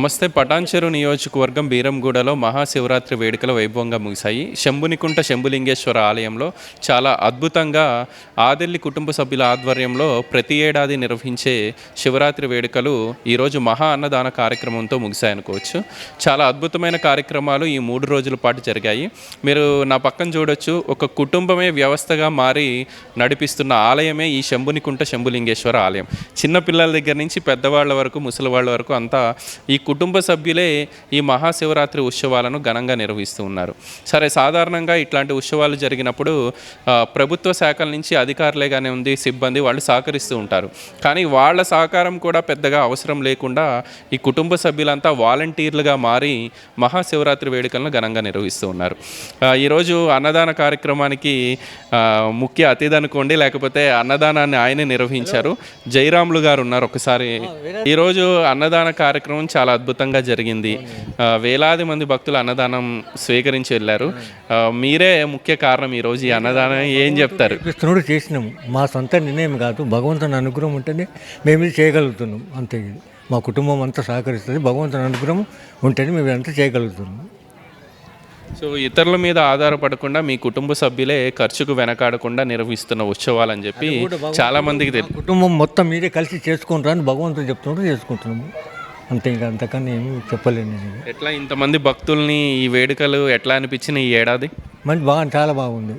నమస్తే. పటాన్చెరు నియోజకవర్గం బీరంగూడలో మహాశివరాత్రి వేడుకలు వైభవంగా ముగిశాయి. శంభునికుంట శంభులింగేశ్వర ఆలయంలో చాలా అద్భుతంగా ఆదెల్లి కుటుంబ సభ్యుల ఆధ్వర్యంలో ప్రతి ఏడాది నిర్వహించే శివరాత్రి వేడుకలు ఈరోజు మహా అన్నదాన కార్యక్రమంతో ముగిశాయనుకోవచ్చు. చాలా అద్భుతమైన కార్యక్రమాలు ఈ మూడు రోజుల పాటు జరిగాయి. మీరు నా పక్కన చూడొచ్చు. ఒక కుటుంబమే వ్యవస్థగా మారి నడిపిస్తున్న ఆలయమే ఈ శంభునికుంట శంభులింగేశ్వర ఆలయం. చిన్న పిల్లల దగ్గర నుంచి పెద్దవాళ్ళ వరకు ముసలి వాళ్ళ వరకు అంతా ఈ కుటుంబ సభ్యులే ఈ మహాశివరాత్రి ఉత్సవాలను ఘనంగా నిర్వహిస్తూ ఉన్నారు. సరే సాధారణంగా ఇట్లాంటి ఉత్సవాలు జరిగినప్పుడు ప్రభుత్వ శాఖల నుంచి అధికారులేగానే ఉంది సిబ్బంది వాళ్ళు సహకరిస్తూ ఉంటారు. కానీ వాళ్ళ సహకారం కూడా పెద్దగా అవసరం లేకుండా ఈ కుటుంబ సభ్యులంతా వాలంటీర్లుగా మారి మహాశివరాత్రి వేడుకలను ఘనంగా నిర్వహిస్తూ ఉన్నారు. ఈరోజు అన్నదాన కార్యక్రమానికి ముఖ్య అతిథి అనుకోండి లేకపోతే అన్నదానాన్ని ఆయనే నిర్వహించారు. జయరాములు గారు ఉన్నారు ఒకసారి. ఈరోజు అన్నదాన కార్యక్రమం చాలా అద్భుతంగా జరిగింది. వేలాది మంది భక్తులు అన్నదానం స్వీకరించి వెళ్ళారు. మీరే ముఖ్య కారణం ఈరోజు ఈ అన్నదానం. ఏం చెప్తారు? కృష్ణుడు చేసినాము మా సొంత నిర్ణయం కాదు. భగవంతుని అనుగ్రహం ఉంటేనే మేము ఇది చేయగలుగుతున్నాం. అంతే మా కుటుంబం అంతా సహకరిస్తుంది. భగవంతుని అనుగ్రహం ఉంటేనే మేము ఇదంతా చేయగలుగుతున్నాం. సో ఇతరుల మీద ఆధారపడకుండా మీ కుటుంబ సభ్యులే ఖర్చుకు వెనకాడకుండా నిర్వహిస్తున్న ఉత్సవాలు అని చెప్పి చాలా మందికి కుటుంబం మొత్తం మీరే కలిసి చేసుకుంటారు అని భగవంతుడు చెప్తుంటే చేసుకుంటున్నాము. అంతే ఇంకా అంతకన్నా ఏమి చెప్పలేను నేను. ఎట్లా ఇంతమంది భక్తుల్ని ఈ వేడుకలు ఎట్లా అనిపించిన ఈ ఏడాది? మంచి బాగా చాలా బాగుంది.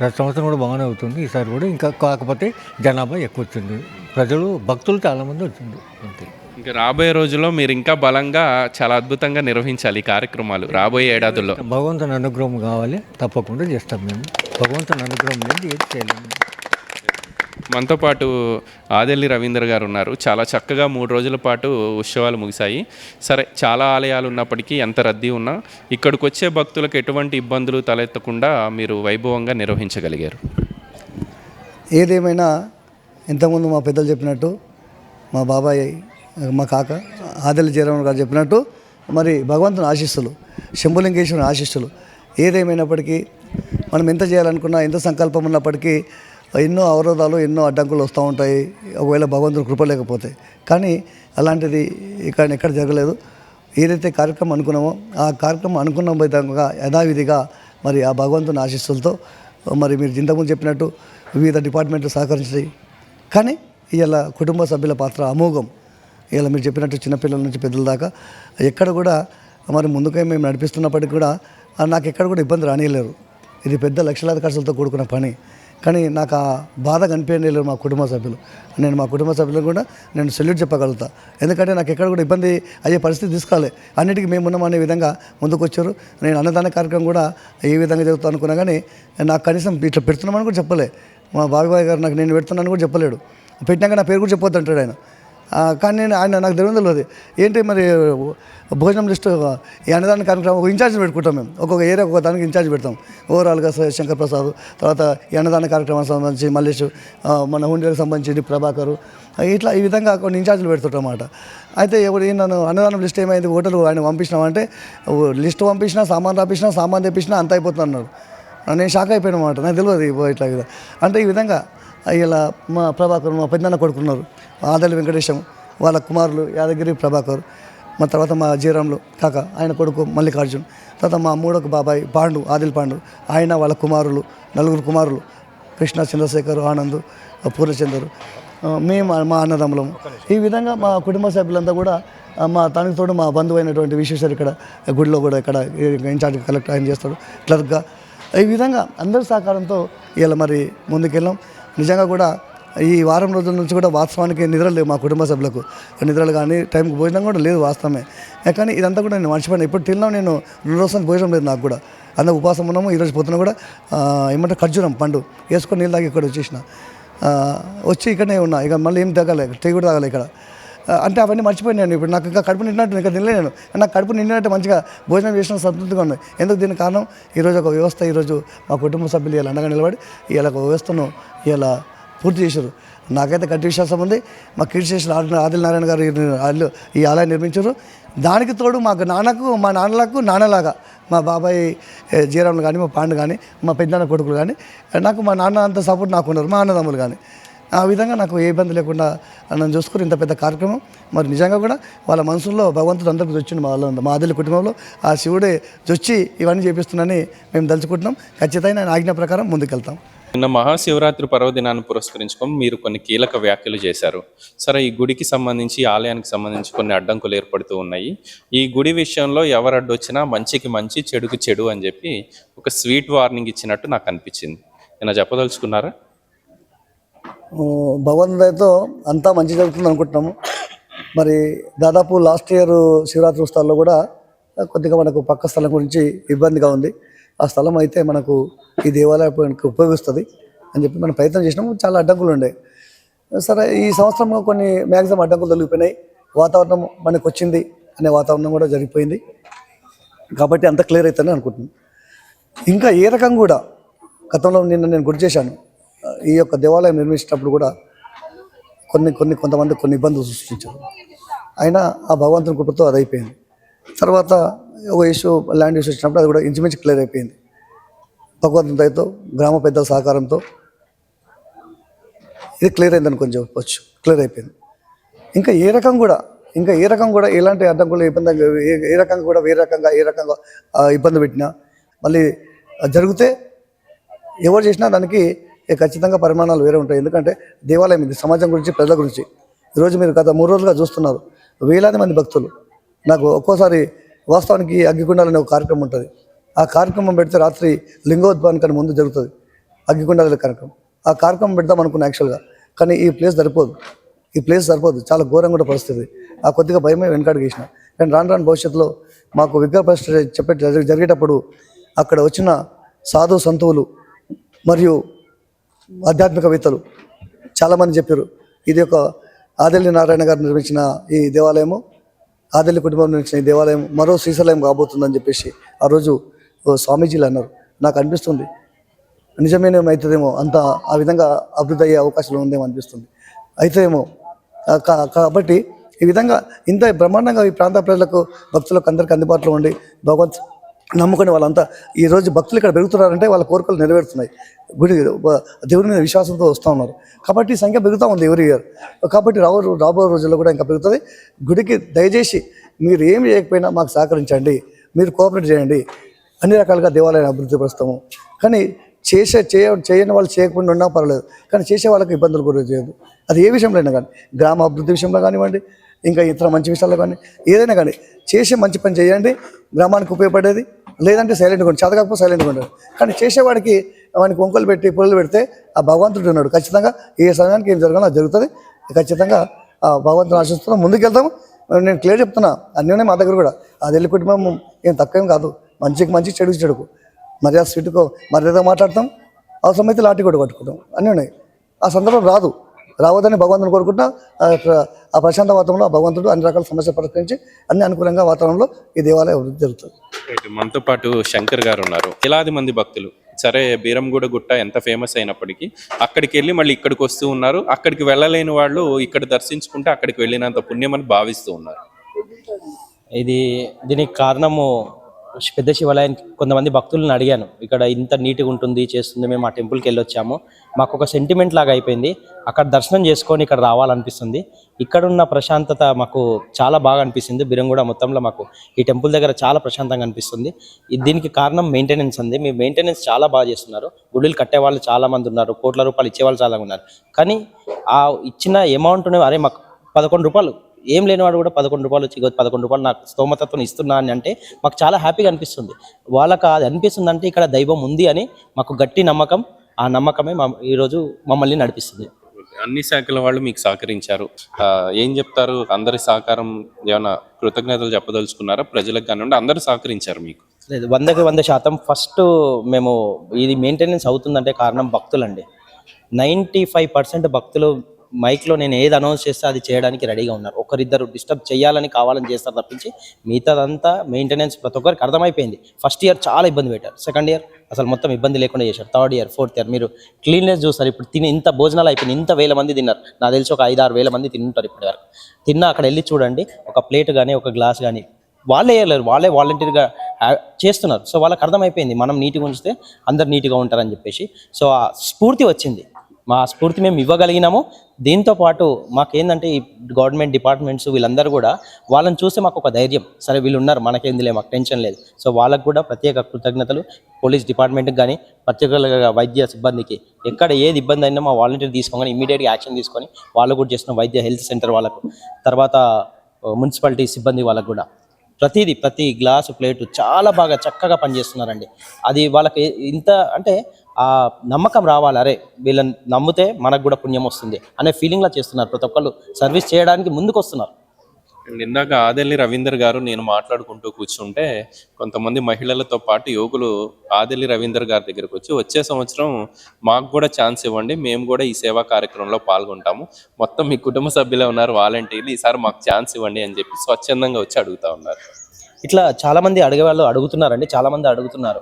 ప్రతి సంవత్సరం కూడా బాగానే అవుతుంది. ఈసారి కూడా ఇంకా కాకపోతే జనాభా ఎక్కువ వచ్చింది. ప్రజలు భక్తులు చాలామంది వచ్చింది అంతే. ఇంకా రాబోయే రోజుల్లో మీరు ఇంకా బలంగా చాలా అద్భుతంగా నిర్వహించాలి ఈ కార్యక్రమాలు రాబోయే ఏడాదుల్లో. భగవంతుని అనుగ్రహం కావాలి. తప్పకుండా చేస్తాం మేము. భగవంతుని అనుగ్రహం లేదు ఏది చేయలేము. మనతో పాటు ఆదెల్లి రవీంద్ర గారు ఉన్నారు. చాలా చక్కగా మూడు రోజుల పాటు ఉత్సవాలు ముగిశాయి. సరే చాలా ఆలయాలు ఉన్నప్పటికీ ఎంత రద్దీ ఉన్నా ఇక్కడికి వచ్చే భక్తులకు ఎటువంటి ఇబ్బందులు తలెత్తకుండా మీరు వైభవంగా నిర్వహించగలిగారు. ఏదేమైనా ఇంతకుముందు మా పెద్దలు చెప్పినట్టు మా బాబాయ్ మా కాక ఆదలి జయరామన్ గారు చెప్పినట్టు మరి భగవంతుని ఆశిస్సులు శంభులింగేశ్వరుని ఆశిస్సులు ఏదేమైనప్పటికీ మనం ఎంత చేయాలనుకున్నా ఎంత సంకల్పం ఉన్నప్పటికీ ఎన్నో అవరోధాలు ఎన్నో అడ్డంకులు వస్తూ ఉంటాయి. ఒకవేళ భగవంతుడు కృప లేకపోతే. కానీ అలాంటిది ఇక్కడ ఎక్కడ జరగలేదు. ఏదైతే కార్యక్రమం అనుకున్నామో ఆ కార్యక్రమం అనుకున్న విధంగా యథావిధిగా మరి ఆ భగవంతుని ఆశీస్సులతో మరి మీరు ఇంతకుముందు చెప్పినట్టు వివిధ డిపార్ట్మెంట్లు సహకరించాయి. కానీ ఇలా కుటుంబ సభ్యుల పాత్ర అమోఘం. ఇలా మీరు చెప్పినట్టు చిన్నపిల్లల నుంచి పెద్దల దాకా ఎక్కడ కూడా మరి ముందుకే మేము నడిపిస్తున్నప్పటికీ కూడా నాకు ఎక్కడ కూడా ఇబ్బంది రానియలేరు ఇది పెద్ద లక్షలాది ఖర్చులతో కూడుకున్న పని. కానీ నాకు ఆ బాధ కనిపించలేదు మా కుటుంబ సభ్యులు. నేను మా కుటుంబ సభ్యులకు కూడా నేను సెల్యూట్ చెప్పగలుగుతా. ఎందుకంటే నాకు ఎక్కడ కూడా ఇబ్బంది అయ్యే పరిస్థితి తీసుకోవాలి. అన్నిటికీ మేము ఉన్నాం అనే విధంగా ముందుకు వచ్చారు. నేను అన్నదాన కార్యక్రమం కూడా ఏ విధంగా జరుగుతా అనుకున్నా కానీ నాకు కనీసం ఇట్లా పెడుతున్నామని కూడా చెప్పలే. మా బాబాయ్ గారు నాకు నేను పెడుతున్నాను కూడా చెప్పలేడు. పెట్టినాక నా పేరు కూడా చెప్పొద్దు అంటాడు ఆయన. కానీ నేను ఆయన నాకు తెలియదు తెలియదు. ఏంటి మరి భోజనం లిస్ట్ ఈ అన్నదాన కార్యక్రమం ఒక ఇన్ఛార్జ్ పెట్టుకుంటాం మేము. ఒక్కొక్క ఏరియా ఒక్కొక్క దానికి ఇన్ఛార్జ్ పెడతాం. ఓవరాల్గా శంకర్ ప్రసాద్ తర్వాత ఈ అన్నదాన కార్యక్రమానికి సంబంధించి మల్లేష్ మన హుండీలకు సంబంధించి ప్రభాకర్ ఇట్లా ఈ విధంగా కొన్ని ఇన్ఛార్జ్లు పెడుతుంటామాట అయితే ఎవరు నన్ను అన్నదానం లిస్ట్ ఏమైంది హోటల్ ఆయన పంపించినామంటే లిస్ట్ పంపించినా సామాన్ రాపించినా సామాన్ తెప్పించినా అంత అయిపోతుంది అన్నారు. నేను షాక్ అయిపోయిన మాట నాకు తెలియదు ఇట్లా ఇట్లా అంటే ఈ విధంగా ఇలా మా ప్రభాకర్ మా పెద్దన్న కొడుకున్నారు. ఆదలి వెంకటేశం వాళ్ళ కుమారులు యాదగిరి ప్రభాకర్ మా తర్వాత మా జీరాములు కాక ఆయన కొడుకు మల్లికార్జున్ తర్వాత మా మూడొక బాబాయ్ పాండు ఆదిల్ పాండు ఆయన వాళ్ళ కుమారులు నలుగురు కుమారులు కృష్ణ చంద్రశేఖర్ ఆనంద్ పూర్ణచందర్ మేము మా అన్నదమ్ములం. ఈ విధంగా మా కుటుంబ సభ్యులంతా కూడా మా తనకు తోడు మా బంధువు అయినటువంటి విశ్వేశ్వర్ ఇక్కడ గుడిలో కూడా ఇక్కడ ఇన్ఛార్జ్ కలెక్టర్ ఆయన చేస్తాడు క్లర్క్గా. ఈ విధంగా అందరి సహకారంతో ఇలా మరి ముందుకెళ్ళాం. నిజంగా కూడా ఈ వారం రోజుల నుంచి కూడా వాస్తవానికి నిద్రలు లేవు మా కుటుంబ సభ్యులకు. నిద్రలు కానీ టైంకి భోజనం కూడా లేదు వాస్తవమే. కానీ ఇదంతా కూడా నేను మర్చిపోయాను. ఇప్పుడు తిన్నాం నేను రెండు రోజులు భోజనం లేదు నాకు కూడా. అన్న ఉపవాసం ఉన్నాము ఈరోజు పొద్దున కూడా ఏమంటే ఖర్జూరం పండు వేసుకొని నీళ్ళు తాగి ఇక్కడ వచ్చేసిన. వచ్చి ఇక్కడనే ఉన్నా. ఇక మళ్ళీ ఏం తగ్గలే టీ కూడా తాగలే ఇక్కడ. అంటే అవన్నీ మర్చిపోయినాను ఇప్పుడు. నాకు ఇంకా కడుపు నిండినట్టు ఇంకా తినలేను నాకు కడుపు నిండినట్టు మంచిగా భోజనం చేసిన సంతృప్తిగా ఉంది ఎందుకు దీని కారణం? ఈరోజు ఒక వ్యవస్థ ఈరోజు మా కుటుంబ సభ్యులు ఇలా అండగా నిలబడి ఇలా ఒక వ్యవస్థను ఇలా పూర్తి చేశారు. నాకైతే గట్టి విశ్వాసం ఉంది. మా కీర్తిశేషులు ఆది ఆదిల్ నారాయణ గారు ఈ- ఈ ఆలయం నిర్మించారు. దానికి తోడు మాకు నాన్నకు మా నాన్నలకు నాన్నలాగా మా బాబాయ్ జీరాములు కానీ మా పాండు కానీ మా పెద్దనాన్న కొడుకులు కానీ నాకు మా నాన్న అంత సపోర్ట్ నాకు ఉన్నారు మా అన్నదమ్ములు కానీ ఆ విధంగా నాకు ఏ ఇబ్బంది లేకుండా నన్ను చూసుకుని ఇంత పెద్ద కార్యక్రమం. మరి నిజంగా కూడా వాళ్ళ మనసులో భగవంతుడు అందరికీ వచ్చింది మా వాళ్ళ మా ఆదిల కుటుంబంలో. ఆ శివుడే వచ్చి ఇవన్నీ చేపిస్తున్నానని మేము తలుచుకుంటున్నాం. ఖచ్చితంగా ఆయన ఆజ్ఞ ప్రకారం ముందుకెళ్తాం. నిన్న మహాశివరాత్రి పర్వదినాన్ని పురస్కరించుకొని మీరు కొన్ని కీలక వ్యాఖ్యలు చేశారు. సరే ఈ గుడికి సంబంధించి ఆలయానికి సంబంధించి కొన్ని అడ్డంకులు ఏర్పడుతూ ఉన్నాయి. ఈ గుడి విషయంలో ఎవరు అడ్డొచ్చినా మంచికి మంచి చెడుకి చెడు అని చెప్పి ఒక స్వీట్ వార్నింగ్ ఇచ్చినట్టు నాకు అనిపించింది. నేను చెప్పదలుచుకున్నారా? ఆ, భగవంతుడితో అంతా మంచి జరుగుతుంది అనుకుంటున్నాము. మరి దాదాపు లాస్ట్ ఇయర్ శివరాత్రి ఉత్సవాల్లో కూడా కొద్దిగా మనకు పక్క స్థలం గురించి ఇబ్బందిగా ఉంది. ఆ స్థలం అయితే మనకు ఈ దేవాలయానికి ఉపయోగిస్తుంది అని చెప్పి మనం ప్రయత్నం చేసినాము చాలా అడ్డంకులు ఉండే. సరే ఈ సంవత్సరం కొన్ని మ్యాక్సిమం అడ్డంకులు తొలగిపోయినాయి. వాతావరణం మనకు వచ్చింది అనే వాతావరణం కూడా జరిగిపోయింది. కాబట్టి అంత క్లియర్ అవుతుందని అనుకుంటున్నాను ఇంకా ఏ రకం కూడా గతంలో నిన్న నేను గుర్తు చేశాను. ఈ యొక్క దేవాలయం నిర్మించేటప్పుడు కూడా కొన్ని కొన్ని కొంతమంది కొన్ని ఇబ్బందులు సృష్టించారు. అయినా ఆ భగవంతుని కృపతో అది అయిపోయింది. తర్వాత ఒక ఇష్యూ ల్యాండ్ ఇష్యూ వచ్చినప్పుడు అది కూడా ఇంచుమించు క్లియర్ అయిపోయింది. భగవంతుని దయతో గ్రామ పెద్దల సహకారంతో ఇది క్లియర్ అయిందని కొంచెం చెప్పొచ్చు. క్లియర్ అయిపోయింది. ఇంకా ఏ రకం కూడా ఇంకా ఏ రకం కూడా ఎలాంటి అడ్డంకులు ఇబ్బంది ఏ రకంగా కూడా వేరే రకంగా ఏ రకంగా ఇబ్బంది పెట్టినా మళ్ళీ అది జరిగితే ఎవరు చేసినా దానికి ఖచ్చితంగా పరిమాణాలు వేరే ఉంటాయి. ఎందుకంటే దేవాలయం ఇది సమాజం గురించి ప్రజల గురించి. ఈరోజు మీరు గత మూడు రోజులుగా చూస్తున్నారు. వేలాది మంది భక్తులు. నాకు ఒక్కోసారి వాస్తవానికి అగ్గికుండాలనే ఒక కార్యక్రమం ఉంటుంది. ఆ కార్యక్రమం పెడితే రాత్రి లింగోద్భవానికని ముందు జరుగుతుంది. అగ్గికుండాల కార్యక్రమం. ఆ కార్యక్రమం పెడదాం అనుకున్నా యాక్చువల్గా కానీ ఈ ప్లేస్ సరిపోదు. ఈ ప్లేస్ సరిపోదు. చాలా ఘోరంగా కూడా పరిస్థితి. ఆ కొద్దిగా భయమే వెనకాడికి వేసిన. కానీ రాను రాను భవిష్యత్తులో మాకు విగ్రహ ప్రతిష్ఠ చెప్పే జరిగేటప్పుడు అక్కడ వచ్చిన సాధు సంతువులు మరియు ఆధ్యాత్మికవేత్తలు చాలామంది చెప్పారు. ఇది ఒక ఆదిల్లి నారాయణ గారు నిర్మించిన ఈ దేవాలయము. ఆదల్లి కుటుంబం నుంచి ఈ దేవాలయం మరో శ్రీశైలం కాబోతుందని చెప్పేసి ఆ రోజు ఓ స్వామీజీలు అన్నారు. నాకు అనిపిస్తుంది. నిజమేనేమో అవుతుందేమో అంత ఆ విధంగా అభివృద్ధి అయ్యే అవకాశాలు ఉందేమో అనిపిస్తుంది. అయితేమో కా- కాబట్టి ఈ విధంగా ఇంత బ్రహ్మాండంగా ఈ ప్రాంత ప్రజలకు భక్తులకు అందరికీ అందుబాటులో ఉండి భగవంత్ నమ్ముకుని వాళ్ళంతా ఈరోజు భక్తులు ఇక్కడ పెరుగుతున్నారంటే వాళ్ళ కోరికలు నెరవేరుతున్నాయి. గుడి దేవుడి దేవుని మీద విశ్వాసంతో వస్తూ ఉన్నారు. కాబట్టి సంఖ్య పెరుగుతూ ఉంది ఎవరి ఇయర్ కాబట్టి రాబో రాబోయే రోజుల్లో కూడా ఇంకా పెరుగుతుంది. గుడికి దయచేసి మీరు ఏమి చేయకపోయినా మాకు సహకరించండి. మీరు కోఆపరేట్ చేయండి. అన్ని రకాలుగా దేవాలయాన్ని అభివృద్ధి పరుస్తాము. కానీ చేసే చేయ చేయని వాళ్ళు చేయకుండా ఉన్నా పర్వాలేదు. కానీ చేసే వాళ్ళకి ఇబ్బందులు కూడా చేయదు. అది ఏ విషయంలో అయినా కానీ గ్రామ అభివృద్ధి విషయంలో కానివ్వండి ఇంకా ఇతర మంచి విషయాల్లో కానీ ఏదైనా కానీ చేసే మంచి పని చేయండి. గ్రామానికి ఉపయోగపడేది లేదంటే సైలెంట్గా ఉండి చదవకపోతే సైలెంట్గా ఉండదు కానీ చేసేవాడికి వానికి వంకలు పెట్టి పుల్లలు పెడితే ఆ భగవంతుడు ఉన్నాడు. ఖచ్చితంగా ఏ సమయానికి ఏం జరగాలో అది జరుగుతుంది. ఖచ్చితంగా ఆ భగవంతుని ఆశిస్తున్నాం. ముందుకెళ్తాము నేను క్లియర్ చెప్తున్నా అన్నీ మా దగ్గర కూడా. అది వెళ్ళి కుటుంబం ఏం తక్కువేం కాదు. మంచికి మంచి చెడుకు చెడుకు. మర్యాద స్వీటుకో మర్యాద మాట్లాడతాం. అవసరమైతే లాఠీ కూడా పట్టుకుంటాం. అన్నీ ఉన్నాయి. ఆ సందర్భం రాదు. రావద్దని భగవంతుని కోరుకుంటా ఆ ప్ర- ఆ ప్రశాంత వాతావరణంలో ఆ భగవంతుడు అన్ని రకాల సమస్యలు పరిష్కరించి అన్ని అనుకూలంగా వాతావరణంలో ఈ దేవాలయం అభివృద్ధి జరుగుతుంది. మనతో పాటు శంకర్ గారు ఉన్నారు. వేలాది మంది భక్తులు. సరే బీరంగూడ గుట్ట ఎంత ఫేమస్ అయినప్పటికీ అక్కడికి వెళ్ళి మళ్ళీ ఇక్కడికి వస్తూ ఉన్నారు. అక్కడికి వెళ్ళలేని వాళ్ళు ఇక్కడ దర్శించుకుంటే అక్కడికి వెళ్ళినంత పుణ్యం అని భావిస్తూ ఉన్నారు. ఇది దీనికి కారణము పెద్ద శివాలయానికి కొంతమంది భక్తులను అడిగాను. ఇక్కడ ఇంత నీట్గా ఉంటుంది చేస్తుంది మేము ఆ టెంపుల్కి వెళ్ళి వచ్చాము మాకు ఒక సెంటిమెంట్ లాగా అయిపోయింది. అక్కడ దర్శనం చేసుకొని ఇక్కడ రావాలనిపిస్తుంది. ఇక్కడున్న ప్రశాంతత మాకు చాలా బాగా అనిపిస్తుంది. బిరంగూడ మొత్తంలో మాకు ఈ టెంపుల్ దగ్గర చాలా ప్రశాంతంగా అనిపిస్తుంది. దీనికి కారణం మెయింటెనెన్స్ అంది. మీ మెయింటెనెన్స్ చాలా బాగా చేస్తున్నారు. గుడులు కట్టే వాళ్ళు ఉన్నారు. కోట్ల రూపాయలు ఇచ్చేవాళ్ళు చాలా ఉన్నారు. కానీ ఆ ఇచ్చిన అమౌంట్ని అరే మాకు పదకొండు రూపాయలు ఏం లేనివాడు కూడా పదకొండు రూపాయలు వచ్చి "ఇగో పదకొండు రూపాయలు నాకు స్తోమతత్వం ఇస్తున్నా అని అంటే మాకు చాలా హ్యాపీగా అనిపిస్తుంది. వాళ్ళకి అది అనిపిస్తుంది అంటే ఇక్కడ దైవం ఉంది అని మాకు గట్టి నమ్మకం. ఆ నమ్మకమే మా ఈరోజు మమ్మల్ని నడిపిస్తుంది. అన్ని శాఖల వాళ్ళు మీకు సహకరించారు. ఏం చెప్తారు? అందరి సహకారం ఏమైనా కృతజ్ఞతలు చెప్పదలుచుకున్నారా? ప్రజలకు కానివ్వండి అందరూ సహకరించారు మీకు. లేదు వందకి వంద శాతం ఫస్ట్ మేము ఇది మెయింటెనెన్స్ అవుతుందంటే కారణం భక్తులండి. నైంటీ ఫైవ్ పర్సెంట్ భక్తులు మైక్లో నేను ఏది అనౌన్స్ చేస్తే అది చేయడానికి రెడీగా ఉన్నారు. ఒకరిద్దరు డిస్టర్బ్ చేయాలని కావాలని చేస్తారు తప్పించి మిగతాదంతా మెయింటెనెన్స్ ప్రతి ఒక్కరికి అర్థమైపోయింది. ఫస్ట్ ఇయర్ చాలా ఇబ్బంది పెట్టారు. సెకండ్ ఇయర్ అసలు మొత్తం ఇబ్బంది లేకుండా చేశారు. థర్డ్ ఇయర్ ఫోర్త్ ఇయర్ మీరు క్లీన్నెస్ చూస్తారు. ఇప్పుడు తిని ఇంత భోజనాలు అయిపోయింది ఇంత వేల మంది తిన్నారు. నాకు తెలిసి ఒక ఐదు ఆరు వేల మంది తింటారు ఇప్పటి వరకు. తిన్నా అక్కడ వెళ్ళి చూడండి. ఒక ప్లేట్ కానీ ఒక గ్లాస్ కానీ వాళ్ళే వేయలేరు వాళ్ళే వాలంటీర్గా చేస్తున్నారు. సో వాళ్ళకి అర్థమైపోయింది. మనం నీట్గా ఉంచితే అందరు నీట్గా ఉంటారని చెప్పేసి. సో ఆ స్ఫూర్తి వచ్చింది. మా స్ఫూర్తి మేము ఇవ్వగలిగినాము. దీంతో పాటు మాకేందంటే ఈ గవర్నమెంట్ డిపార్ట్మెంట్స్ వీళ్ళందరూ కూడా వాళ్ళని చూస్తే మాకు ఒక ధైర్యం. సరే వీళ్ళు ఉన్నారు మనకేందిలే మాకు టెన్షన్ లేదు. సో వాళ్ళకు కూడా ప్రత్యేక కృతజ్ఞతలు. పోలీస్ డిపార్ట్మెంట్కి కానీ పర్టికులర్గా వైద్య సిబ్బందికి ఎక్కడ ఏది ఇబ్బంది అయినా మా వాలంటీర్ తీసుకోగానే ఇమీడియట్గా యాక్షన్ తీసుకొని వాళ్ళు కూడా చేసిన వైద్య హెల్త్ సెంటర్ వాళ్ళకు తర్వాత మున్సిపాలిటీ సిబ్బంది వాళ్ళకు కూడా. ప్రతిదీ ప్రతి గ్లాసు ప్లేటు చాలా బాగా చక్కగా పనిచేస్తున్నారండి. అది వాళ్ళకి ఇంత అంటే ఆ నమ్మకం రావాలి. అరే వీళ్ళని నమ్మితే మనకు కూడా పుణ్యం వస్తుంది అనే ఫీలింగ్లా చేస్తున్నారు ప్రతి ఒక్కళ్ళు. సర్వీస్ చేయడానికి ముందుకు వస్తున్నారు ఇందాక ఆదెల్లి రవీందర్ గారు నేను మాట్లాడుకుంటూ కూర్చుంటే కొంతమంది మహిళలతో పాటు యువకులు ఆదెల్లి రవీందర్ గారి దగ్గరకు వచ్చి వచ్చే సంవత్సరం మాకు కూడా ఛాన్స్ ఇవ్వండి. మేము కూడా ఈ సేవా కార్యక్రమంలో పాల్గొంటాము. మొత్తం మీ కుటుంబ సభ్యులే ఉన్నారు. వాలంటీర్లు ఈసారి మాకు ఛాన్స్ ఇవ్వండి అని చెప్పి స్వచ్ఛందంగా వచ్చి అడుగుతా ఉన్నారు. ఇట్లా చాలా మంది అడిగే వాళ్ళు అడుగుతున్నారండి. చాలా మంది అడుగుతున్నారు.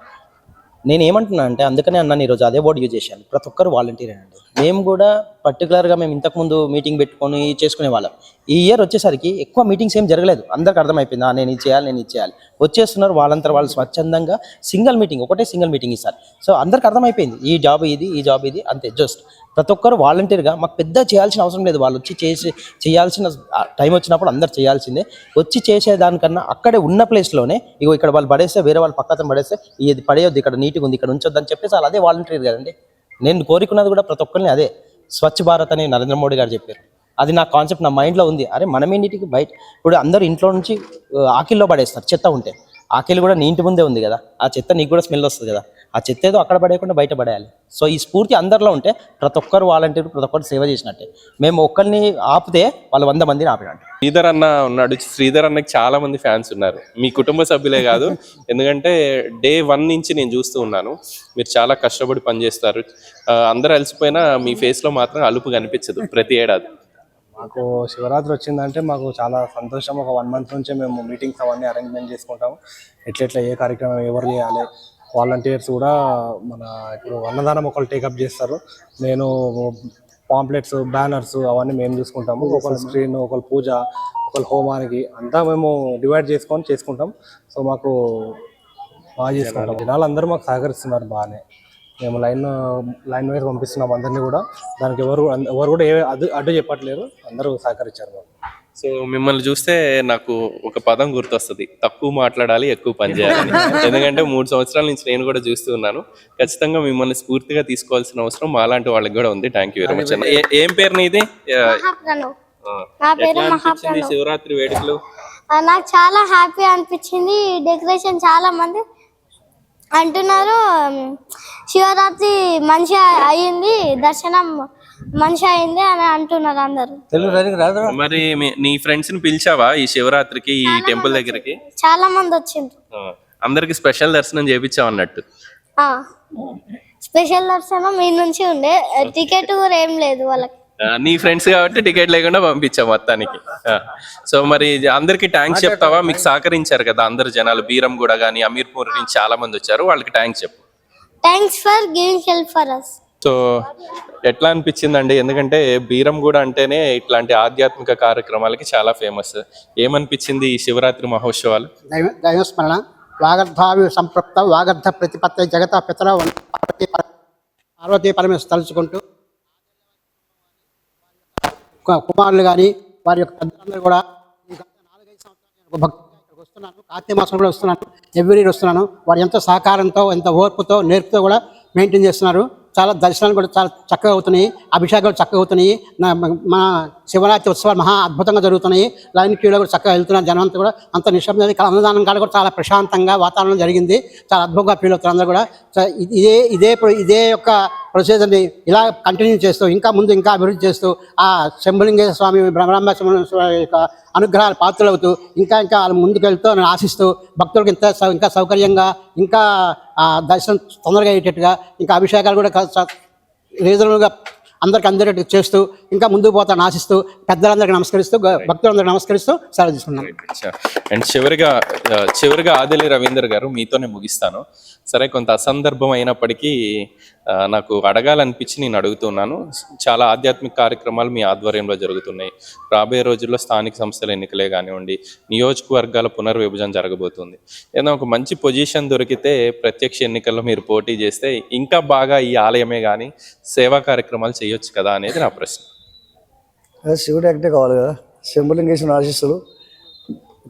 నేను ఏమంటున్నా అంటే అందుకనే అన్నాను ఈరోజు అదే వర్డ్ యూజ్ చేశాను. ప్రతి ఒక్కరు వాలంటీర్ అండి. మేము కూడా పర్టికులర్గా మేము ఇంతకుముందు మీటింగ్ పెట్టుకొని చేసుకునే వాళ్ళం. ఈ ఇయర్ వచ్చేసరికి ఎక్కువ మీటింగ్స్ ఏం జరగలేదు. అందరికి అర్థమైపోయింది. నేను ఇది చేయాలి నేను ఇది చేయాలి. వచ్చేస్తున్నారు వాళ్ళంతా వాళ్ళు స్వచ్ఛందంగా సింగిల్ మీటింగ్ ఒకటే సింగిల్ మీటింగ్ ఇస్తారు సో అందరికి అర్థమైపోయింది. ఈ జాబ్ ఇది ఈ జాబ్ ఇది అంతే జస్ట్ ప్రతి ఒక్కరు వాలంటీర్గా మాకు పెద్ద చేయాల్సిన అవసరం లేదు. వాళ్ళు వచ్చి చేసి చేయాల్సిన టైం వచ్చినప్పుడు అందరు చేయాల్సిందే. వచ్చి చేసేదానికన్నా అక్కడే ఉన్న ప్లేస్లోనే ఇగో ఇక్కడ వాళ్ళు పడేస్తే వేరే వాళ్ళు పక్కన పడేస్తే ఇది పడేయొద్దు ఇక్కడ నీట్గా ఉంది ఇక్కడ ఉంచొద్దని చెప్పేసి వాళ్ళు అదే వాలంటీర్ కదండి. నేను కోరుకున్నది కూడా ప్రతి ఒక్కరిని అదే. స్వచ్ఛ భారత్ అని నరేంద్ర మోడీ గారు చెప్పారు. అది నా కాన్సెప్ట్ నా మైండ్లో ఉంది. అరే మనమేంటికి బయట ఇప్పుడు అందరూ ఇంట్లో నుంచి ఆకిల్లో పడేస్తారు చెత్త ఉంటే. ఆకలి కూడా నీ ఇంటి ముందే ఉంది కదా. ఆ చెత్త నీకు కూడా స్మెల్ వస్తుంది కదా. ఆ చెత్త ఏదో అక్కడ పడేయకుండా బయట పడేయాలి. సో ఈ స్ఫూర్తి అందరిలో ఉంటే ప్రతి ఒక్కరు వాలంటీర్ ప్రతి ఒక్కరు సేవ చేసినట్టే. మేము ఒక్కరిని ఆపితే వాళ్ళు వంద మందిని ఆపినట్టు శ్రీధర్ అన్న ఉన్నాడు. శ్రీధర్ అన్నకి చాలా మంది ఫ్యాన్స్ ఉన్నారు. మీ కుటుంబ సభ్యులే కాదు. ఎందుకంటే డే వన్ నుంచి నేను చూస్తూ ఉన్నాను. మీరు చాలా కష్టపడి పనిచేస్తారు. ఆ, అందరూ అలసిపోయినా మీ ఫేస్లో మాత్రం అలుపు కనిపించదు ప్రతి ఏడాది. మాకు శివరాత్రి వచ్చిందంటే మాకు చాలా సంతోషం. ఒక వన్ మంత్ నుంచే మేము మీటింగ్స్ అవన్నీ అరేంజ్మెంట్ చేసుకుంటాము. ఎట్లెట్లా ఏ కార్యక్రమం ఎవరు చేయాలి? వాలంటీర్స్ కూడా మన ఇప్పుడు అన్నదానం ఒకరు టేకప్ చేస్తారు. నేను పాంప్లెట్స్ బ్యానర్స్ అవన్నీ మేము చూసుకుంటాము. ఒకరు స్క్రీన్ ఒకరు పూజ ఒకరు హోమానికి అంతా మేము డివైడ్ చేసుకొని చేసుకుంటాం. సో మాకు బాగా చేసుకుంటాం. జనాలు. అందరూ మాకు సహకరిస్తున్నారు బాగానే. మేము లైన్ లైన్ వైజ్ పంపిస్తున్నాం అందరినీ కూడా. దానికి ఎవరు ఎవరు కూడా ఏ అడ్డు అడ్డు చెప్పట్లేరు అందరూ సహకరించారు మాకు. సో మిమ్మల్ని చూస్తే నాకు ఒక పదం గుర్తొస్తుంది. తక్కువ మాట్లాడాలి ఎక్కువ పని చేయాలని ఎందుకంటే మూడు సంవత్సరాల నుంచి నేను కూడా చూస్తూ ఉన్నాను. ఖచ్చితంగా మిమ్మల్ని స్ఫూర్తిగా తీసుకోవాల్సిన అవసరం మాలాంటి వాళ్ళకి కూడా ఉంది. థ్యాంక్ యూ వెరీ మచ్ అన్న. ఏ- పేరు నీది? శివరాత్రి వేడుకలు? నాకు చాలా హ్యాపీ అనిపించింది. డెకరేషన్ చాలా మంది అంటున్నారు శివరాత్రి మంచిగా అయ్యింది దర్శనం మంచిగా అయింది అని అంటున్నారు అందరు. తెలుగు మరి మీ- నీ ఫ్రెండ్స్ని పిలిచావా ఈ శివరాత్రికి ఈ టెంపుల్ దగ్గరికి? చాలా మంది వచ్చిండ్రు. ఆ, అందరికి స్పెషల్ దర్శనం చేపించావు అన్నట్టు. ఆ, స్పెషల్ దర్శనం మీ నుంచి ఉండే. టికెట్ కూడా ఏం లేదు వాళ్ళకి. నీ ఫ్రెండ్స్ కాబట్టి టికెట్ లేకుండా పంపించావు మొత్తానికి. సో మరి అందరికి థ్యాంక్స్ చెప్తావా? మీకు సహకరించారు కదా అందరు జనాలు. బీరంగూడ కానీ అమీర్పూర్ నుంచి చాలా మంది వచ్చారు. వాళ్ళకి థ్యాంక్స్ చెప్పు. Thanks for giving help for us so ఎట్లా అనిపించిందండి? ఎందుకంటే బీరంగూడ అంటేనే ఇట్లాంటి ఆధ్యాత్మిక కార్యక్రమాలకి చాలా ఫేమస్ ఏమనిపించింది ఈ శివరాత్రి మహోత్సవాలు? దైవ దైవస్మరణ. వాగర్ధావి సంపృక్త వాగర్ధ ప్రతిపత్తి జగత పితర పార్వతీ పర- పార్వతీ పరమేశ్వర తలుచుకుంటూ కుమారులు కానీ వారి యొక్క పెద్దలందరూ కూడా ఈ నాలుగైదు సంవత్సరాలు వస్తున్నాను. కార్తీక మాసం కూడా వస్తున్నాను. ఎవ్రీ ఇయర్ వస్తున్నాను. వారు ఎంతో సహకారంతో ఎంత ఓర్పుతో నేర్పుతో కూడా మెయింటైన్ చేస్తున్నారు. చాలా దర్శనాలు కూడా చాలా చక్కగా అవుతున్నాయి. అభిషేకాలు చక్కగా అవుతున్నాయి. నా- మన శివరాత్రి ఉత్సవాలు మహా అద్భుతంగా జరుగుతున్నాయి. లైన్ క్యూలో కూడా చక్కగా వెళ్తున్నారు జనం అంతా కూడా. అంత నిశ్శబ్దం ఇక్కడ అన్నదానం కాడ కూడా చాలా ప్రశాంతంగా వాతావరణం జరిగింది. చాలా అద్భుతంగా ఫీల్ అవుతారు అందరూ కూడా. ఇదే ఇదే ప్రొ- ఇదే యొక్క ప్రొసీజర్ని ఇలా కంటిన్యూ చేస్తూ ఇంకా ముందు ఇంకా అభివృద్ధి చేస్తూ ఆ శంభులింగేశ్వర స్వామి బ్రహ్మాంబ స్వామి యొక్క అనుగ్రహాలు పాత్రలవుతూ ఇంకా ఇంకా వాళ్ళు ముందుకు వెళ్తూ నేను ఆశిస్తూ భక్తులకు ఇంత సౌ- ఇంకా సౌకర్యంగా ఇంకా దర్శనం తొందరగా అయ్యేటట్టుగా ఇంకా అభిషేకాలు కూడా రీజనబుల్గా అందరికి అందరేట్టు చేస్తూ ఇంకా ముందుకు పోతాను ఆశిస్తూ పెద్దలందరికీ నమస్కరిస్తూ భక్తులందరికీ నమస్కరిస్తూ సెలవు తీసుకున్నాను అండ్ చివరిగా ఆ, చివరిగా ఆదిలి రవీందర్ గారు మీతోనే ముగిస్తాను. సరే కొంత అసందర్భం అయినప్పటికీ నాకు అడగాలనిపించి నేను అడుగుతున్నాను. చాలా ఆధ్యాత్మిక కార్యక్రమాలు మీ ఆధ్వర్యంలో జరుగుతున్నాయి. రాబోయే రోజుల్లో స్థానిక సంస్థల ఎన్నికలే కానివ్వండి నియోజకవర్గాల పునర్విభజన జరగబోతుంది. ఏదైనా ఒక మంచి పొజిషన్ దొరికితే ప్రత్యక్ష ఎన్నికల్లో మీరు పోటీ చేస్తే ఇంకా బాగా ఈ ఆలయమే కానీ సేవా కార్యక్రమాలు చేయొచ్చు కదా అనేది నా ప్రశ్న. అదే శివుడు యాక్టే కావాలి కదా. శంభులింగేశ్వర ఆశీస్సులు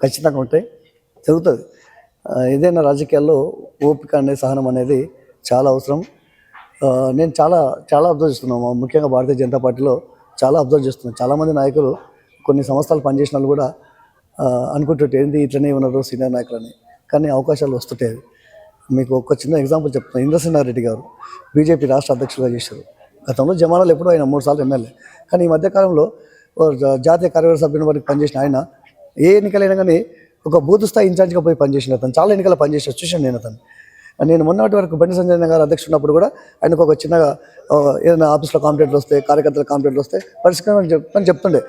ఖచ్చితంగా ఉంటాయి. జరుగుతుంది. ఏదైనా రాజకీయాల్లో ఓపిక అనే సహనం అనేది చాలా అవసరం. నేను చాలా చాలా అబ్జర్వ్ చేస్తున్నాను. ముఖ్యంగా భారతీయ జనతా పార్టీలో చాలా అబ్జర్వ్ చేస్తున్నాను. చాలామంది నాయకులు కొన్ని సంస్థలు పనిచేసిన వాళ్ళు కూడా అనుకుంటుంటే ఏంది ఇట్లనే ఉన్నారు సీనియర్ నాయకులని. కానీ అవకాశాలు వస్తుంటాయి. మీకు ఒక చిన్న ఎగ్జాంపుల్ చెప్తున్నాను ఇంద్రసేనారెడ్డి గారు బీజేపీ రాష్ట్ర అధ్యక్షులుగా చేశారు. గతంలో జమానాలు ఎప్పుడో ఆయన మూడు సార్లు ఎమ్మెల్యే. కానీ ఈ మధ్యకాలంలో జాతీయ కార్యవర్గ సభ్యుని వారికి పనిచేసిన ఆయన ఏ ఎన్నికలైనా కానీ ఒక బూత్ స్థాయి ఇన్ఛార్జ్గా పోయి పనిచేసిన అతను చాలా ఎన్నికల పనిచేసి చూసాను నేను అతను నేను మొన్నటి వరకు బండి సంజయ్ గారు అధ్యక్షుడు ఉన్నప్పుడు కూడా ఆయనకు ఒక చిన్నగా ఏదైనా ఆఫీస్లో కాంప్లైంట్లు వస్తే కార్యకర్తల కాంప్లైంట్లు వస్తే పరిష్కారం చెప్తాను చెప్తుండే.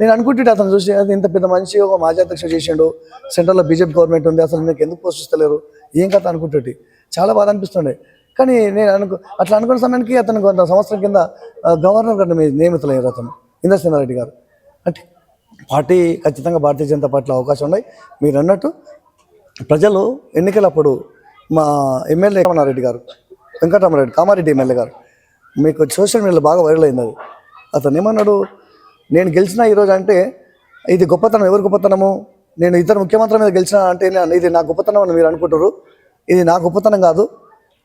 నేను అనుకుంటుంటే అతను చూసి అది ఇంత పెద్ద మంచి ఒక మాజీ అధ్యక్షుడు చేసిండు సెంట్రల్లో బీజేపీ గవర్నమెంట్ ఉంది అసలు నేను ఎందుకు పోషిస్తలేరు ఏం కథ అనుకుంటుంటే చాలా బాధ అనిపిస్తుండే. కానీ నేను అనుకు అట్లా అనుకున్న సమయానికి అతను కొంత సంవత్సరం కింద గవర్నర్ గారిని మీ- నియమితులయ్యారు అతను ఇంద్రసేనారెడ్డి గారు. అంటే పార్టీ ఖచ్చితంగా భారతీయ జనతా పార్టీలో అవకాశం ఉన్నాయి. మీరు అన్నట్టు ప్రజలు ఎన్నికలప్పుడు మా ఎమ్మెల్యే రమణారెడ్డి గారు వెంకటరామారెడ్డి కామారెడ్డి ఎమ్మెల్యే గారు మీకు సోషల్ మీడియాలో బాగా వైరల్ అయింది అది. అతను ఏమన్నాడు నేను గెలిచిన ఈరోజు అంటే ఇది గొప్పతనం ఎవరు గొప్పతనము? నేను ఇద్దరు ముఖ్యమంత్రి మీద గెలిచిన అంటే ఇది నా గొప్పతనం అని మీరు అనుకుంటారు. ఇది నా గొప్పతనం కాదు.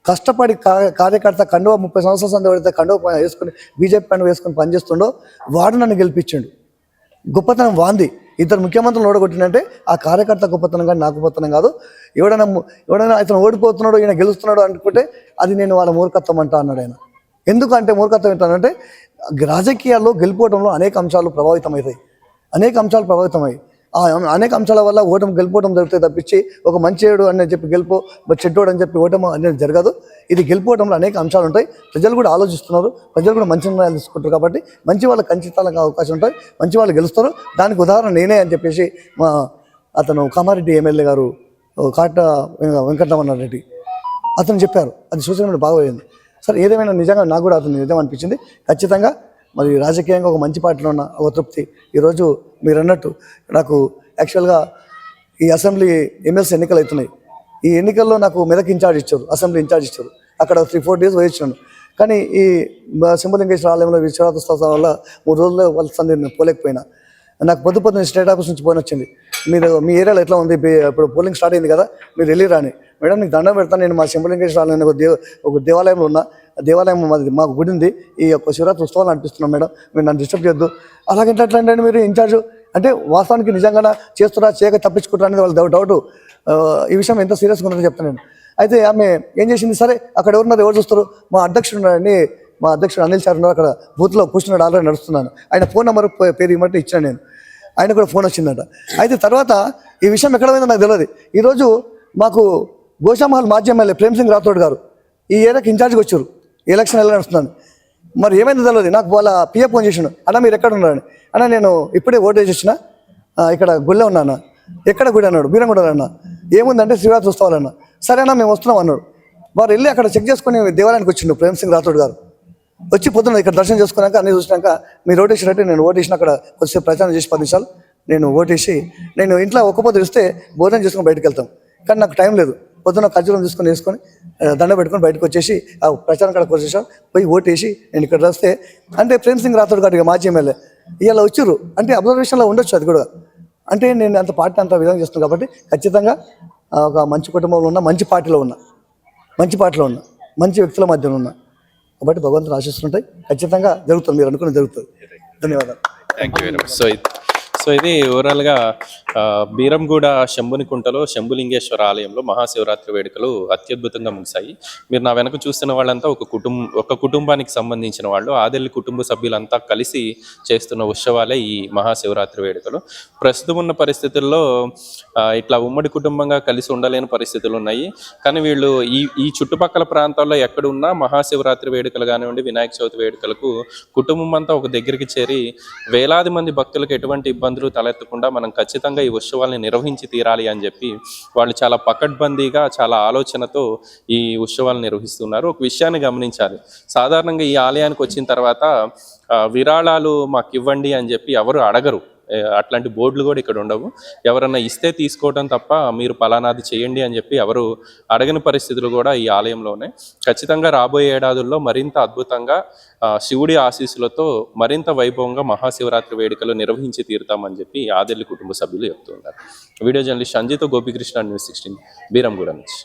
కష్టపడి కార్యకర్త కండువ ముప్పై సంవత్సరాల సంది పడితే కండువ వేసుకుని బీజేపీ కండువ వేసుకుని పనిచేస్తుండో వాడు నన్ను గెలిపించిండు. గొప్పతనం వాంది. ఇద్దరు ముఖ్యమంత్రులు ఓడగొట్టినంటే ఆ కార్యకర్త గొప్పతనం కానీ నా గొప్పతనం కాదు. ఎవడైనా ఎవడైనా ఇతను ఓడిపోతున్నాడు ఈయన గెలుస్తున్నాడు అనుకుంటే అది నేను వాళ్ళ మూర్ఖత్వం అంటా అన్నాడు ఆయన. ఎందుకంటే మూర్ఖత్వం ఏంటంటే రాజకీయాల్లో గెలిపోవడంలో అనేక అంశాలు ప్రభావితమవుతాయి. అనేక అంశాలు ప్రభావితమయ్యాయి. అనేక అంశాల వల్ల ఓటమి గెలిపోవడం జరుగుతుంది తప్పించి ఒక మంచివాడు అని చెప్పి గెలుపు ఒక చెడ్డోడు అని చెప్పి ఓటమి అనేది జరగదు. ఇది గెలిపోవడంలో అనేక అంశాలు ఉంటాయి. ప్రజలు కూడా ఆలోచిస్తున్నారు. ప్రజలు కూడా మంచి నిర్ణయాలు తీసుకుంటారు కాబట్టి మంచి వాళ్ళకి ఖచ్చితంగా అవకాశం ఉంటాయి. మంచి వాళ్ళు గెలుస్తారు. దానికి ఉదాహరణ నేనే అని చెప్పేసి మా అతను కామారెడ్డి ఎమ్మెల్యే గారు కాట వెంకటరమణ రెడ్డి అతను చెప్పారు. అది సూచన బాగా అయింది. సరే ఏదేమైనా నిజంగా నాకు కూడా అతను నిజం అనిపించింది. ఖచ్చితంగా మరి రాజకీయంగా ఒక మంచి పార్టీలో ఉన్న ఒక తృప్తి. ఈరోజు మీరు అన్నట్టు నాకు యాక్చువల్గా ఈ అసెంబ్లీ ఎమ్మెల్సీ ఎన్నికలు అవుతున్నాయి ఈ ఎన్నికల్లో నాకు మెదక్ ఇన్ఛార్జ్ ఇచ్చారు అసెంబ్లీ ఇన్ఛార్జ్ ఇచ్చారు. అక్కడ త్రీ ఫోర్ డేస్ వేయించాను కానీ ఈ సింహలింగేశ్వర ఆలయంలో విశ్వనాథోత్సవం వల్ల మూడు రోజుల్లో వాళ్ళ సంది నేను పోలేకపోయినా. నాకు పొద్దు పొద్దున్న స్టేట్ ఆఫీస్ నుంచి ఫోన్ వచ్చింది మీరు మీ ఏరియాలో ఎట్లా ఉంది? ఇప్పుడు పోలింగ్ స్టార్ట్ అయింది కదా మీరు వెళ్ళి రాని. మేడం నీకు దండం పెడతాను నేను మా శంభలింగేశ్వర నేను ఒక దేవ ఒక దేవాలయంలో ఉన్నా. దేవాలయం మాది మాకు గుడి ఉంది. ఈ యొక్క శివరాత్రి ఉత్సవాలు అనిపిస్తున్నాం మేడం. మీరు నన్ను డిస్టర్బ్ చేయొద్దు. అలాగే ఎట్లా అంటే మీరు ఇన్ఛార్జ్ అంటే వాస్తవానికి నిజంగా చేస్తున్నా చేయక తప్పించుకుంటారా అనేది వాళ్ళ డౌట్ ఈ విషయం ఎంత సీరియస్గా ఉందని చెప్తాను నేను. అయితే ఆమె ఏం చేసింది? సరే అక్కడ ఎవరున్నారు ఎవరు చూస్తారు? మా అధ్యక్షుడు ఉన్నాడని మా అధ్యక్షుడు అనిల్ సార్ ఉన్నారు అక్కడ. బూత్లో కూర్చున్నాడు ఆల్రెడీ నడుస్తున్నాను. ఆయన ఫోన్ నెంబర్ పేరు ఇవ్వమంటే ఇచ్చాను నేను. ఆయన కూడా ఫోన్ వచ్చిందట. అయితే తర్వాత ఈ విషయం ఎక్కడ పోయిందో నాకు తెలియదు ఈరోజు మాకు గోషామహల్ మాజీ ఎమ్మెల్యే ప్రేమ్ సింగ్ రాథోడ్ గారు ఈ ఏరియాకి ఇన్ఛార్జ్కి వచ్చారు. ఎలక్షన్ ఎలా నడుస్తున్నాను మరి ఏమైందో తెలియదు నాకు వాళ్ళ పిఏ ఫోన్ చేసిండు. అన్న మీరు ఎక్కడ ఉన్నారని అన్న నేను ఇప్పుడే ఓటు వేసి ఇక్కడ గుళ్ళే ఉన్నాను ఎక్కడ గుడి అన్నాడు? బీరంగుడ అన్న. ఏముందంటే శివరాత్రి ఉత్సవాలన్న సరేనా మేము వస్తున్నాం అన్నాడు. వారు వెళ్ళి అక్కడ చెక్ చేసుకుని దేవాలయానికి వచ్చిండు ప్రేమ్ సింగ్ రాథోడ్ గారు. వచ్చి పొద్దున్న ఇక్కడ దర్శనం చేసుకున్నాక అన్ని చూసినాక మీరు ఓటేసినట్టే నేను ఓటేసిన అక్కడ కొద్దిసేపు ప్రచారం చేసి పది నిమిషాలు నేను ఓటేసి నేను ఇంట్లో ఒక్క పొద్దు ఇస్తే భోజనం చేసుకుని బయటకు వెళ్తాం. కానీ నాకు టైం లేదు. పొద్దున్న ఖర్జూరం తీసుకొని వేసుకొని దండ పెట్టుకొని బయటకు వచ్చేసి ఆ ప్రచారం కాడ వచ్చేసాం పోయి ఓటేసి నేను ఇక్కడ వస్తే అంటే ప్రేమ్ సింగ్ రాథోడ్ గారు ఇక మాజీ ఎమ్మెల్యే. ఇలా వచ్చారు. అంటే అబ్జర్వేషన్లో ఉండొచ్చు అది కూడా. అంటే నేను అంత పార్టీ అంత విధంగా చేస్తున్నాను కాబట్టి ఖచ్చితంగా ఒక మంచి కుటుంబంలో ఉన్న మంచి పార్టీలో ఉన్నా. మంచి పార్టీలో ఉన్నా. మంచి వ్యక్తుల మధ్యలో ఉన్నా. కాబట్టి భగవంతుని ఆశిస్తుంటాయి ఖచ్చితంగా జరుగుతుంది. మీరు అనుకుని జరుగుతుంది. ధన్యవాదాలు. Thank you very much so so ఇది ఓవరాల్గా ఆ, బీరంగూడ శంభునికుంటలో శంభులింగేశ్వర ఆలయంలో మహాశివరాత్రి వేడుకలు అత్యద్భుతంగా ముగిశాయి. మీరు నా వెనక చూస్తున్న వాళ్ళంతా ఒక కుటుంబం ఒక కుటుంబానికి సంబంధించిన వాళ్ళు ఆదెల్లి కుటుంబ సభ్యులంతా కలిసి చేస్తున్న ఉత్సవాలే ఈ మహాశివరాత్రి వేడుకలు. ప్రస్తుతం ఉన్న పరిస్థితుల్లో ఇట్లా ఉమ్మడి కుటుంబంగా కలిసి ఉండలేని పరిస్థితులు ఉన్నాయి. కానీ వీళ్ళు ఈ ఈ చుట్టుపక్కల ప్రాంతాల్లో ఎక్కడున్నా మహాశివరాత్రి వేడుకలు కానివ్వండి వినాయక చవితి వేడుకలకు కుటుంబం అంతా ఒక దగ్గరికి చేరి వేలాది మంది భక్తులకు ఎటువంటి ఇబ్బంది ఇబ్బందులు తలెత్తకుండా మనం ఖచ్చితంగా ఈ ఉత్సవాల్ని నిర్వహించి తీరాలి అని చెప్పి వాళ్ళు చాలా పకడ్బందీగా చాలా ఆలోచనతో ఈ ఉత్సవాలు నిర్వహిస్తున్నారు. ఒక విషయాన్ని గమనించాలి. సాధారణంగా ఈ ఆలయానికి వచ్చిన తర్వాత విరాళాలు మాకు ఇవ్వండి అని చెప్పి ఎవరు అడగరు. అట్లాంటి బోర్డులు కూడా ఇక్కడ ఉండవు. ఎవరన్నా ఇస్తే తీసుకోవడం తప్ప మీరు పలానాది చేయండి అని చెప్పి ఎవరు అడగని పరిస్థితులు కూడా ఈ ఆలయంలోనే. ఖచ్చితంగా రాబోయే ఏడాదుల్లో మరింత అద్భుతంగా శివుడి ఆశీస్సులతో మరింత వైభవంగా మహాశివరాత్రి వేడుకలు నిర్వహించి తీరుతామని చెప్పి ఆదిల్లి కుటుంబ సభ్యులు చెప్తున్నారు వీడియో జర్నలిస్ట్ సంజీతో గోపికృష్ణ న్యూస్ సిక్స్టీన్ బీరంగూడ నుంచి.